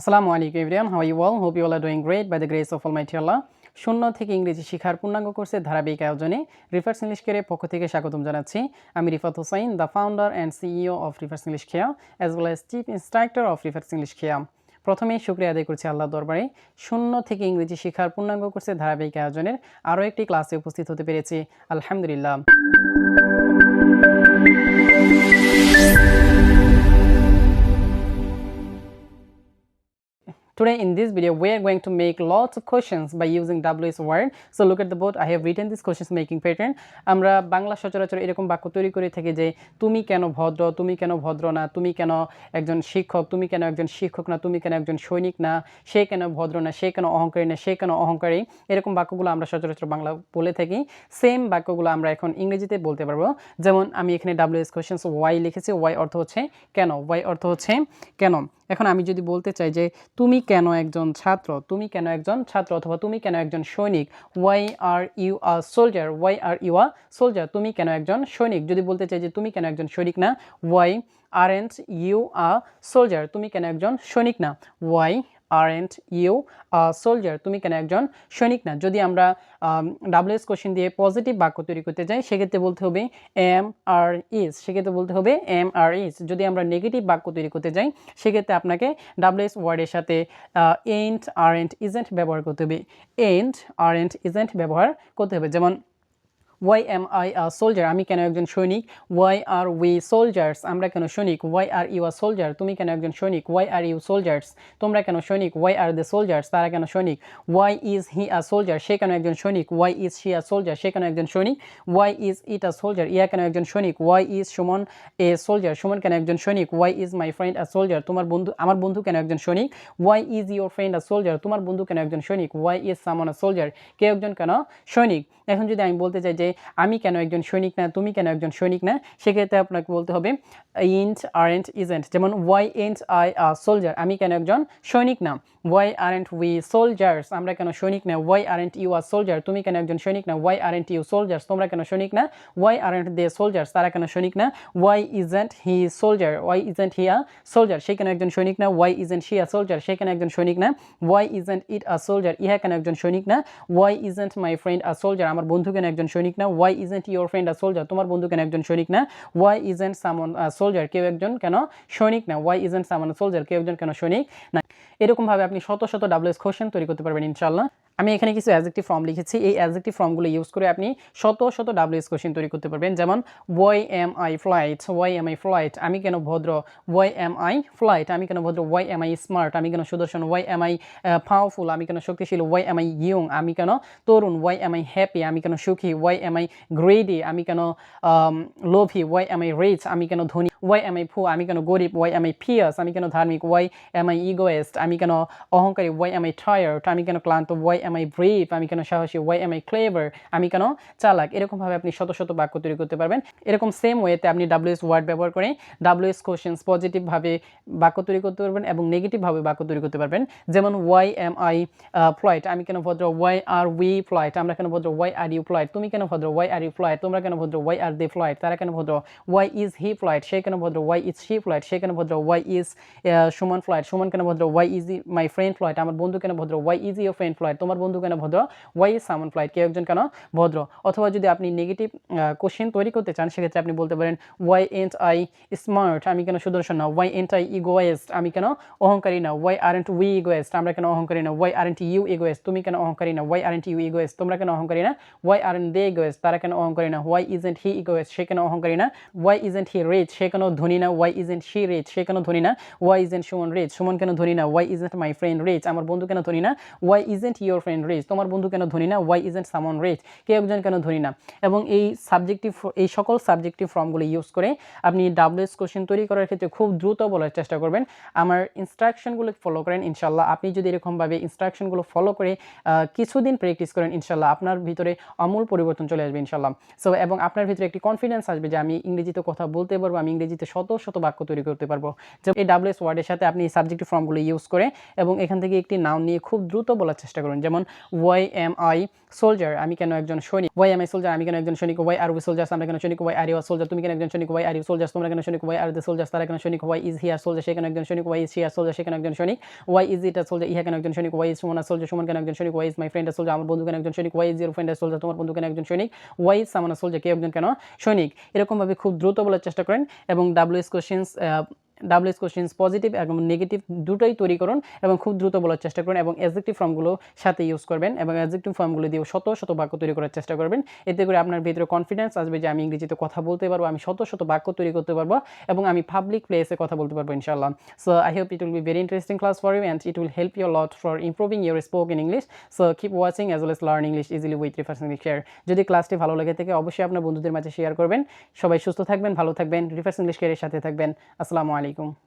আসসালামু আলাইকুম everyone how you all hope you all are doing great by the grace of almighty Allah শূন্য থেকে ইংরেজি শিখার পূর্ণাঙ্গ কোর্সের ধারাবাহিক আয়োজনে রিফার্স ইংলিশ কেয়ারের পক্ষ থেকে স্বাগতম জানাচ্ছি। আমি Rifat Hossain the founder and CEO of Rifat's English Kheya as well as chief instructor of Rifat's English Kheya প্রথমেই শুক্রিয়া আদায় করছি আল্লাহ দরবারে। শূন্য থেকে ইংরেজি শিখার পূর্ণাঙ্গ কোর্সের ধারাবাহিক আয়োজনের আরও একটি ক্লাসে উপস্থিত হতে পেরেছি। আলহামদুলিল্লাহ। Today in this video, we are going to make lots of questions by using WS word. So look at the board. I have written this questions making pattern. আমরা বাংলা সচরাচর এরকম বাক্য তৈরি করে থাকি যে, তুমি কেন ভদ্র? তুমি কেন ভদ্র না তুমি কেন একজন শিক্ষক? তুমি কেন একজন শিক্ষক না? তুমি কেন একজন সৈনিক না? সে কেন ভদ্র না সে কেন অহংকারী না? সে কেন অহংকারী? এরকম বাক্যগুলো আমরা সচরাচর বাংলা বলে থাকি। সেম বাক্যগুলো আমরা এখন ইংরেজিতে বলতে পারব। যেমন আমি এখানে ডাব্লিউএস কোয়েশ্চেন্স ওয়াই লিখেছি। ওয়াই অর্থ হচ্ছে কেন? ওয়াই অর্থ হচ্ছে কেন? এখন আমি যদি বলতে চাই যে তুমি কেন একজন ছাত্র? তুমি কেন একজন ছাত্র অথবা তুমি কেন একজন সৈনিক? Why are you a soldier why are you a soldier তুমি কেন একজন সৈনিক? যদি বলতে চাই যে তুমি কেন একজন সৈনিক না why aren't you a soldier তুমি কেন একজন সৈনিক না? Why aren't you soldier তুমি কেন একজন সৈনিক না? যদি আমরা ডাব্লিউএস কোশ্চেন দিয়ে পজিটিভ বাক্য তৈরি করতে যাই, সেক্ষেত্রে বলতে হবে এম আর ইজ সেক্ষেত্রে বলতে হবে এম আর ইজ যদি আমরা নেগেটিভ বাক্য তৈরি করতে যাই, সেক্ষেত্রে আপনাকে ডাব্লিউএস ওয়ার্ডের সাথে এন্ট আর এন্ট ইজেন্ট ব্যবহার করতে হবে। এন্ট আর এন্ট ইজেন্ট ব্যবহার করতে হবে। যেমন why am I a soldier আমি কেন একজন সৈনিক ওয়াই আর উই সোলজার্স আমরা কেন সৈনিক why are you a soldier তুমি কেন একজন সৈনিক ওয়াই আর ইউ সোলজার্স তোমরা কেন সৈনিক ওয়াই আর দ্য সোলজার্স তারা কেন সৈনিক why is he a soldier সে কেন একজন সৈনিক why is she a soldier সে কেন একজন সৈনিক why is it a soldier ইয়া কেন একজন সৈনিক why is Suman a soldier Suman কেন একজন সৈনিক why is my friend a soldier তোমার বন্ধু আমার বন্ধু কেন একজন সৈনিক why is your friend a soldier তোমার বন্ধু কেন একজন সৈনিক ওয়াই ইজ সামন আ সোলজার কে একজন কেন সৈনিক এখন যদি আমি বলতে চাই যে আমি কেন একজন সৈনিক না, তুমি কেন একজন সৈনিক না, সেক্ষেত্রে আপনাকে বলতে হবে ইন্ট আরেন্ট ইজেন্ট যেমন why ain't I a soldier আমি কেন একজন সৈনিক না? ওয়াই আরেন্ট উই সোলজার্স আমরা কেন সৈনিক না? Why aren't you are soldier তুমি কেন একজন সৈনিক না? ওয়াই আরেন্ট ইউ সোলজার্স তোমরা কেন সৈনিক না? ওয়াই আরেন্ট দে সোলজার্স তারা কেন সৈনিক না? Why isn't he soldier why isn't he a soldier সে কেন একজন সৈনিক না? Why isn't she a soldier সে কেন একজন সৈনিক না? Why isn't it a soldier ইহা কেন একজন সৈনিক না? Why isn't my friend a soldier আমার বন্ধু কেন একজন সৈনিক না why isn't your friend a soldier তোমার বন্ধু কেন একজন সৈনিক না? ওয়াই ইজেন্ট সামন সোলজার কেউ একজন কেন সৈনিক না? ওয়াই ইজেন্ট সামন সোলজার কেউ একজন কেন সৈনিক না? এরকমভাবে আপনি শত শত ডাব্লিউএস কোশ্চেন তৈরি করতে পারবেন ইনশাল্লাহ আমি এখানে কিছু অ্যাজেক্টিভ ফর্ম লিখেছি এই অ্যাজেক্টিভ ফর্মগুলো ইউজ করে আপনি শত শত ডাব্লিউএস কোশ্চেন তৈরি করতে পারবেন যেমন why am I polite why am I polite আমি কেন ভদ্র ওয়াই এম আই ফ্লাইট আমি কেন ভদ্র ওয়াই এম আই স্মার্ট আমি কেন সুদর্শন ওয়াই এম আই পাওয়ারফুল আমি কেন শক্তিশীল ওয়াই এম আই ইয়ং আমি কেন তরুণ ওয়াই এম আই হ্যাপি আমি কেন সুখী ওয়াই এম আই গ্রেডি আমি কেন লোভী ওয়াই এম আই রিচ আমি কেন ধনী ওয়াই এম আই ফু আমি কেন গরিব ওয়াই এম আই ফিয়াস আমি কেন ধার্মিক ওয়াই এম আই ইগোয়েস্ট আমি কেন অহংকারী? ওয়াই এম আই টায়ার্ড আমি কেন ক্লান্ত? ওয়াই এম আই ব্রেভ আমি কেন সাহসী? ওয়াই এম আই ক্লেভার আমি কেন চালাক? এরকমভাবে আপনি শত শত বাক্য তৈরি করতে পারবেন। এরকম সেম ওয়েতে আপনি ডাব্লিউএস ওয়ার্ড ব্যবহার করে ডাব্লিউএস কোশ্চেন্স পজিটিভভাবে বাক্য তৈরি করতে পারবেন এবং নেগেটিভভাবে বাক্য তৈরি করতে পারবেন। যেমন ওয়াই এম আই ফ্লাইট আমি কেন ভদ্র? ওয়াই আর উই ফ্লাইট আমরা কেন ভদ্র? ওয়াই আর ইউ ফ্লাইট তুমি কেন ভদ্র? ওয়াই আর ইউ ফ্লাইট তোমরা কেন ভদ্র? ওয়াই আর দে ফ্লাইট তারা কেন ভদ্র? ওয়াই ইজ হি ফ্লাইট সে কেন ভদ্র? ওয়াই ইজ শি ফ্লাইট সে কেন ভদ্র? Why is Suman polite Suman কেন ভদ্র? Why is my friend polite আমার বন্ধু কেন ভদ্র? Why is your friend polite তোমার বন্ধু কেন ভদ্র? ওয়াই ইজ সামন ফ্লাইট কেউ একজন কেন ভদ্র? অথবা যদি আপনি নেগেটিভ কোশ্চেন তৈরি করতে চান, সেক্ষেত্রে আপনি বলতে পারেন ওয়াই এন্ট আই স্মার্ট আমি কেন সুদর্শন না? ওয়াই এন্ট আই ইগোয়েস্ট আমি কেন অহংকারী না? Why aren't we egoist আমরা কেন অহংকারী না? Why aren't you egoist তুমি কেন অহংকারী না? Why aren't you egoist তোমরা কেন অহংকারী না? ওয়াই আর এন্ট দে ইগোয়েস্ট তারা কেন অহংকারী না? ওয়াই ইজেন্ট হি ইগোয়েস্ট সে কেন অহংকারী না? ওয়াই ইজেন্ট হি রিচ সে কেন ধনী না? ওয়াই ইজেন্ট শি রিচ সে কেন ধনী না? Why isn't Suman rich Suman কেন ধনী না? Why isn't my friend rich আমার বন্ধু কেন ধনী না? Why isn't your friend rich তোমার বন্ধু কেন ধনী না? ওয়াই ইজেন্ট সামন রিচ কেউ একজন কেন ধনী না? এবং এই সাবজেক্টিভ এই সকল সাবজেক্টিভ ফর্মগুলো ইউজ করে আপনি ডাব্লিউএস কোশ্চেন তৈরি করার ক্ষেত্রে খুব দ্রুত বলার চেষ্টা করবেন। আমার ইনস্ট্রাকশনগুলো ফলো করেন ইনশাল্লাহ আপনি যদি এরকমভাবে ইনস্ট্রাকশনগুলো ফলো করে কিছুদিন প্র্যাকটিস করেন ইনশাল্লাহ আপনার ভিতরে অমূল পরিবর্তন চলে আসবে ইনশাল্লাহ সো এবং আপনার ভিতরে একটি কনফিডেন্স আসবে যে আমি ইংরেজিতে কথা বলতে পারব, আমি ইংরেজিতে শত শত বাক্য তৈরি করতে পারব। যে এই ডাব্লিউএস ওয়ার্ডের সাথে আপনি এই সাবজেক্টিভ ফর্মগুলো ইউজ করে এবং এখান থেকে একটি নাউন নিয়ে খুব দ্রুত বলার চেষ্টা করুন যেমন ওয়াই এম আই সোলজার আমি কেন একজন সৈনিক ওয়াই এম আই সোলজার আমি কেন একজন সৈনিক ওয়াই আর উই সোলজার্স আমরা কেন সৈনিক ওয়াই আর ইউ সোলজার তুমি কেন একজন সৈনিক ওয়াই আর ইউ সোলজার্স তোমরা কেন সৈনিক ওয়াই আর দ্য সোলজার্স তারা কেন সৈনিক why is he a soldier সে কেন একজন সৈনিক why is he a soldier সে কেন একজন সৈনিক ওয়াই ইজ ইট সোলজার ইহা কেন একজন সৈনিক why is Suman soldier Suman কেন একজন সৈনিক why is my friend soldier আমার বন্ধু কেন একজন সৈনিক why is your friend soldier তোমার বন্ধু কেন একজন সৈনিক ওয়াই ইজ সামানা সোলজার কে একজন কেন সৈনিক এরকমভাবে খুব দ্রুত বলার চেষ্টা করেন এবং WH questions WH questions positive এবং নেগেটিভ দুটোই তৈরি করুন এবং খুব দ্রুত বলার চেষ্টা করুন এবং অ্যাডজেক্টিভ ফর্মগুলো সাথে ইউজ করবেন এবং অ্যাডজেক্টিভ ফর্মগুলো দিয়ে শত শত বাক্য তৈরি করার চেষ্টা করবেন। এতে করে আপনার ভিতরে কনফিডেন্স আসবে যে আমি ইংরেজিতে কথা বলতে পারব, আমি শত শত বাক্য তৈরি করতে পারব এবং আমি পাবলিক প্লেসে কথা বলতে পারব ইনশাল্লাহ so I hope it will be very interesting class for you and it will help you lot for improving your spoke in English so keep watching as well as learn English easily with Rifat's share যদি ক্লাসটি ভালো লেগে থাকে, অবশ্যই আপনার বন্ধুদের মাঝে share করবেন। সবাই সুস্থ থাকবেন, ভালো থাকবেন রিফার্স ইংলিশ কেয়ারের সাথে থাকবেন। আসসালামু আলাইকুম